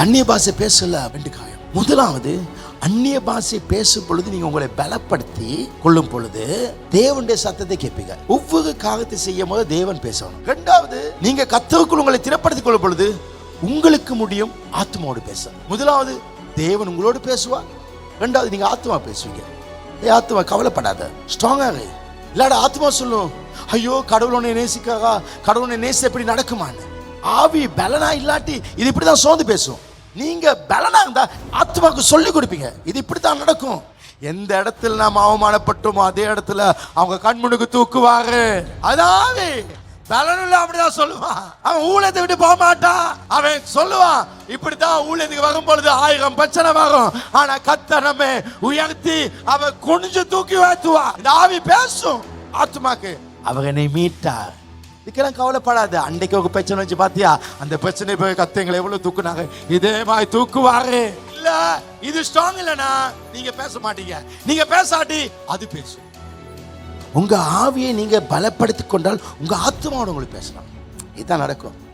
அந்நிய பாஷை பேசல ரெண்டு காயம். முதலாவது அந்நிய பாஷை பேசும் பொழுது நீங்க உங்களை பலப்படுத்தி கொள்ளும் பொழுது தேவனுடைய சத்தத்தை கேட்பீங்க. ஒவ்வொரு காகத்தை செய்யும் போது தேவன் பேசணும். ரெண்டாவது நீங்க கத்தவுக்குள் உங்களை திறப்படுத்திக் கொள்ளும் பொழுது உங்களுக்கு முடியும் ஆத்மாவோடு பேச. முதலாவது தேவன் உங்களோடு பேசுவா ரெண்டாவது நீங்க ஆத்மா பேசுவீங்க. ஏ ஆத்மா கவலைப்படாத. ஸ்ட்ராங்காக இல்லாட ஆத்மா சொல்லும். ஐயோ கடவுளோட நேசிக்காக நேசிக்காகா நேசி எப்படி நடக்குமான்னு. ஆவி பலனா இல்லாட்டி இது இப்படிதான் சோர்ந்து பேசும். நீங்க பலனா இருந்தா ஆத்மாவுக்கு சொல்லி கொடுப்பீங்க. இது இப்படித்தான் நடக்கும். எந்த இடத்துல நாம் அவமானப்பட்டோமோ அதே இடத்துல அவங்க கண்முனுக்கு தூக்குவாரு. அதாவது பலனுள்ள அப்படிதான் சொல்லுவான். அவன் ஊழத்தை விட்டு போக மாட்டான். அவன் சொல்லுவான் இப்படித்தான் ஊழியத்துக்கு வரும் பொழுது ஆயிரம் பிரச்சனை வரும். ஆனா கத்த நம்ம உயர்த்தி அவன் குனிஞ்சு தூக்கி உயர்த்துவான் இந்த ஆவி பேசும். ஆத்மாக்கு அவங்க என்னை மீட்டார். இதுக்கெல்லாம் கவலைப்படாது. அன்னைக்கு ஒரு பிரச்சனை வச்சு பாத்தியா? அந்த பிரச்சனை போய் கத்தைங்களை எவ்வளவு தூக்குனாங்க? இதே மாதிரி தூக்குவாரு. இல்ல இது ஸ்ட்ராங் இல்லனா நீங்க பேச மாட்டீங்க. நீங்க பேசாட்டி அது பேசும் உங்க ஆவியை நீங்க பலப்படுத்திக் கொண்டால் உங்க ஆத்மாவோட உங்களுக்கு பேசலாம். இதுதான் நடக்கும்.